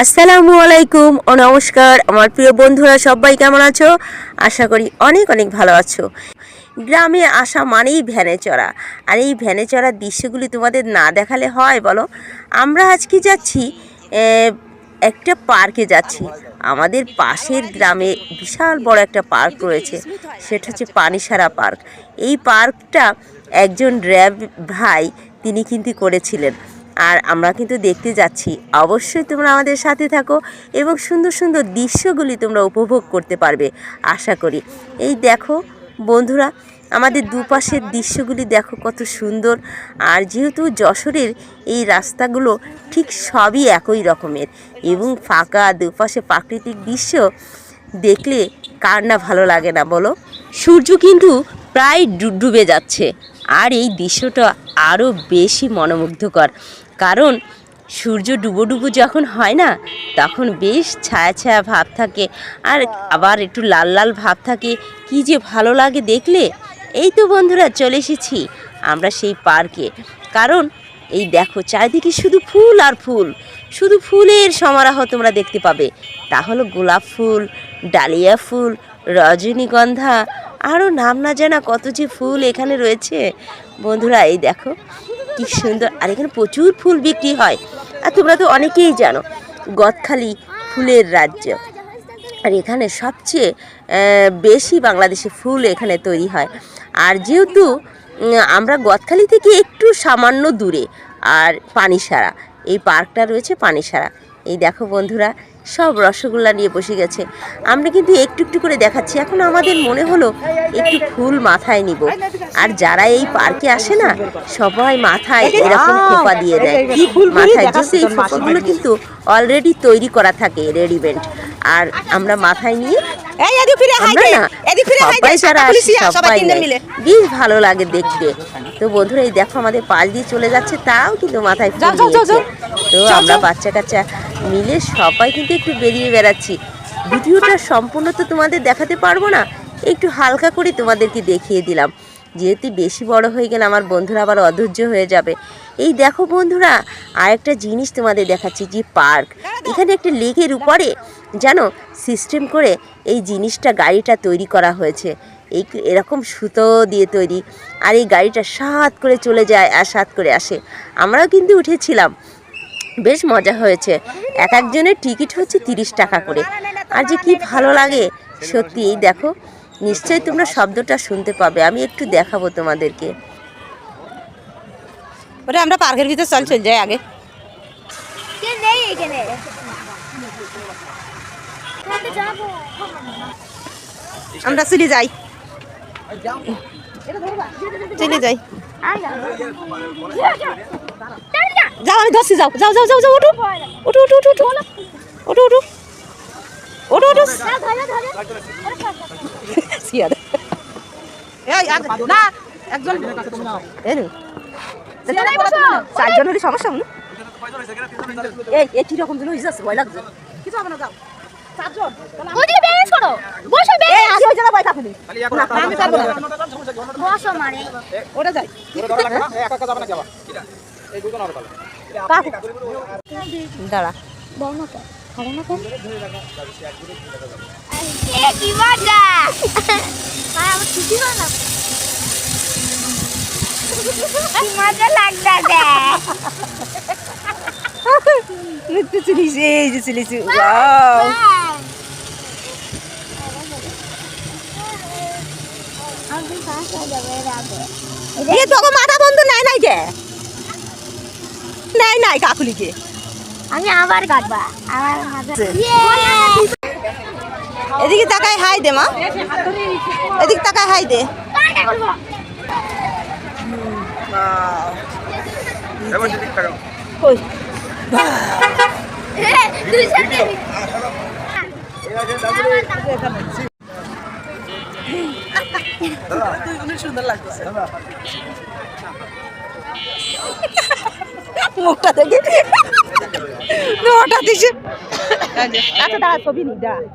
আসসালামু আলাইকুম ও নমস্কার। আমার প্রিয় বন্ধুরা, সবাই কেমন আছো? আশা করি অনেক অনেক ভালো আছো। গ্রামে আসা মানেই ভ্যানে চড়া। আর এই ভ্যানে চড়ার দৃশ্যগুলি তোমাদের না দেখালে হয় বলো? আমরা আজকে যাচ্ছি? একটা পার্কে যাচ্ছি। আমাদের পাশের গ্রামে বিশাল বড় একটা পার্ক রয়েছে। সেটা হচ্ছে পানিসারা পার্ক। এই পার্কটা একজন র্যাব ভাই, তিনি কিন্তু করেছিলেন। আর আমরা কিন্তু দেখতে যাচ্ছি। অবশ্যই তোমরা আমাদের সাথে থাকো এবং সুন্দর সুন্দর দৃশ্যগুলি তোমরা উপভোগ করতে পারবে, আশা করি। এই দেখো বন্ধুরা, আমাদের দুপাশের দৃশ্যগুলি দেখো কত সুন্দর। আর যেহেতু যশোরের এই রাস্তাগুলো ঠিক সবই একই রকমের এবং ফাঁকা দুপাশে প্রাকৃতিক দৃশ্য দেখলে কার না ভালো লাগে না বলো? সূর্য কিন্তু প্রায় ডুবে যাচ্ছে। আর এই দৃশ্যটা আরও বেশি মনোমুগ্ধকর। কারণ সূর্য ডুবো ডুবো যখন হয় না, তখন বেশ ছায়া ছায়া ভাব থাকে। আর আবার একটু লাল লাল ভাব থাকে। কি যে ভালো লাগে দেখলে। এই তো বন্ধুরা, চলে এসেছি আমরা সেই পার্কে। কারণ এই দেখো, চারিদিকে শুধু ফুল আর ফুল। শুধু ফুলের সমারোহ তোমরা দেখতে পাবে। তা হলো গোলাপ ফুল, ডালিয়া ফুল, রজনীগন্ধা। আরও নাম না জানা কত যে ফুল এখানে রয়েছে। বন্ধুরা, এই দেখো কি সুন্দর আর এখানে প্রচুর ফুল বিক্রি হয়। আর তোমরা তো অনেকেই জানো, গদখালি ফুলের রাজ্য। আর এখানে সবচেয়ে বেশি বাংলাদেশে ফুল এখানে তৈরি হয়। আর যেহেতু আমরা গদখালি থেকে একটু সামান্য দূরে, আর পানিসারা, এই পার্কটা রয়েছে পানিসারা। এই দেখো বন্ধুরা সব রসগোল্লা নিয়ে বসে গেছে। আমরা কিন্তু একটু একটু করে দেখাচ্ছি। এখন আমাদের মনে হলো একটু ফুল মাথায় নিব। আর যারা এই পার্কে আসে না সবাই মাথায় এরকম খোপা দিয়ে দেয়। মাথায় যেহেতু এই খোপাগুলো কিন্তু অলরেডি তৈরি করা থাকে রেডিমেড আর আমরা মাথায় নিয়ে বেশ ভালো লাগে দেখতে। তো বন্ধুরা এই দেখো আমাদের পাশ দিয়ে চলে যাচ্ছে তাও কিন্তু মাথায় তো আমরা বাচ্চা কাচ্চা মিলে সবাই কিন্তু একটু বেরিয়ে বেড়াচ্ছি। ভিডিওটা সম্পূর্ণ তো তোমাদের দেখাতে পারব না একটু হালকা করে তোমাদেরকে দেখিয়ে দিলাম। যেহেতু বেশি বড় হয়ে গেলে আমার বন্ধুরা আবার অধৈর্য হয়ে যাবে। এই দেখো বন্ধুরা আরেকটা জিনিস তোমাদের দেখাচ্ছি যে পার্ক। এখানে একটা লেকের উপরে জানো সিস্টেম করে এই জিনিসটা গাড়িটা তৈরি করা হয়েছে। এই এরকম সুতো দিয়ে তৈরি। আর এই গাড়িটা সাত করে চলে যায় আর সাত করে আসে। আমরাও কিন্তু উঠেছিলাম। বেশ মজা হয়েছে। এক একজনের টিকিট হচ্ছে তিরিশ টাকা করে। আর যে কি ভালো লাগে সত্যি এই দেখো নিশ্চয়ই তোমরা শব্দটা শুনতে পাবে। আমি একটু দেখাবো তোমাদেরকে। ওরে আমরা পার্কের ভিতরে চল চল যাই আগে। কে নেই এখানে? কোথায় যাব আমরা চলে যাই। চলে যাই। যাও আমি ধরছি যাও। যাও যাও যাও যাও উঠু উঠু উঠু উঠু উঠু উঠু উঠু ওঠো ওঠো। সিয়াদ না একজন চারজন হলে সমস্যা হলো। এই এই কি রকম যেন হয়ে আচ্ছা, ভয় লাগছে। কিছু হবে না যাও। মানে। ওটা যাই। একা যাবে না যাবা এই দুজন আর দাঁড়া। এই যে চিলিছি তোকে মাথা বন্ধু নাই নাই যে। নাই নাই কাকুলিকে। আমি আবার কাটবা। এদিকে তাকায় হাই দে মা। এদিকে তাকায় হাই দে। কই মুখটা দেখে। ওটা দিছে। আচ্ছা দাঁড়া ছবি নি দাঁড়া।